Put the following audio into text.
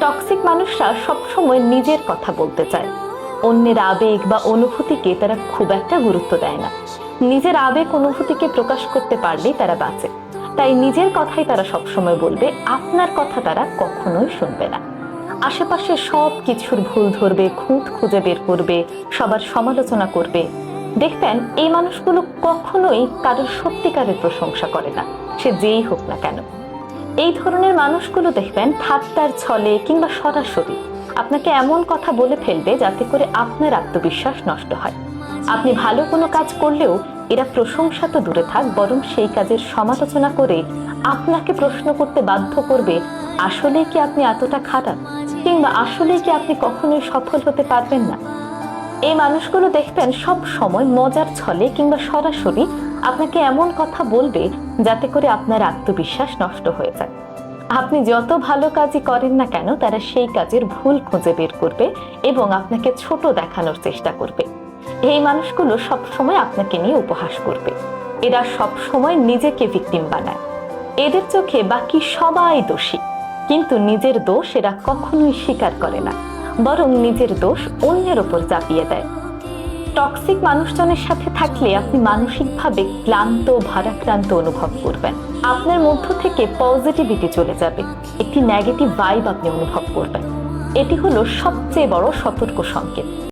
Toxic মানুষরা সবসময় নিজের কথা বলতে চায়। অন্যের আবেগ বা অনুভূতিকে তারা খুব একটা গুরুত্ব দেয় না। নিজের আবেগ, অনুভূতিকে প্রকাশ করতে পারলেই তারা বাঁচে। তাই নিজের কথাই তারা সবসময় বলবে, আপনার কথা তারা কখনোই শুনবে না। আশেপাশে সব কিছুর ভুল ধরবে, খুঁত খুঁজে বের করবে, সবার সমালোচনা করবে। দেখবেন, এই মানুষগুলো কখনোই কারোর সত্যিকারের প্রশংসা করে না। সে যেই হোক না কেন। এই ধরনের মানুষগুলো দেখবেন ঠাট্টার ছলে কিংবা সরাসরি আপনাকে এমন কথা বলে ফেলবে যাতে করে আপনার আত্মবিশ্বাস নষ্ট হয়। আপনি ভালো কোনো কাজ করলেও এরা প্রশংসা তো দূরে থাক, বরং সেই কাজের সমালোচনা করে আপনাকে প্রশ্ন করতে বাধ্য করবে আসলে কি আপনি এতটা খারাপ কিংবা আসলে কি আপনি কখনোই সফল হতে পারবেন না? এই মানুষগুলো দেখবেন সব সময় মজার ছলে কিংবা সরাসরি আপনাকে এমন কথা বলবে যাতে করে আপনার আত্মবিশ্বাস নষ্ট হয়ে যায়। আপনি যত ভালো কাজই করেন না কেন, তারা সেই কাজের ভুল খুঁজে বের করবে এবং আপনাকে ছোট দেখানোর চেষ্টা করবে। এই মানুষগুলো সব সময় আপনাকে নিয়ে উপহাস করবে। এরা সব সময় নিজেকে ভিকটিম বানায়। এদের চোখে বাকি সবাই দোষী। কিন্তু নিজের দোষ এরা কখনোই স্বীকার করে না। বরং নিজের দোষ অন্যের ওপর চাপিয়ে দেয়। টক্সিক মানুষজনের সাথে থাকলে আপনি মানসিকভাবে ক্লান্ত, ভারাক্রান্ত অনুভব করবেন। আপনার মধ্য থেকে পজিটিভিটি চলে যাবে। একটি নেগেটিভ ভাইব আপনি অনুভব করবেন। এটি হলো সবচেয়ে বড় সতর্ক সংকেত।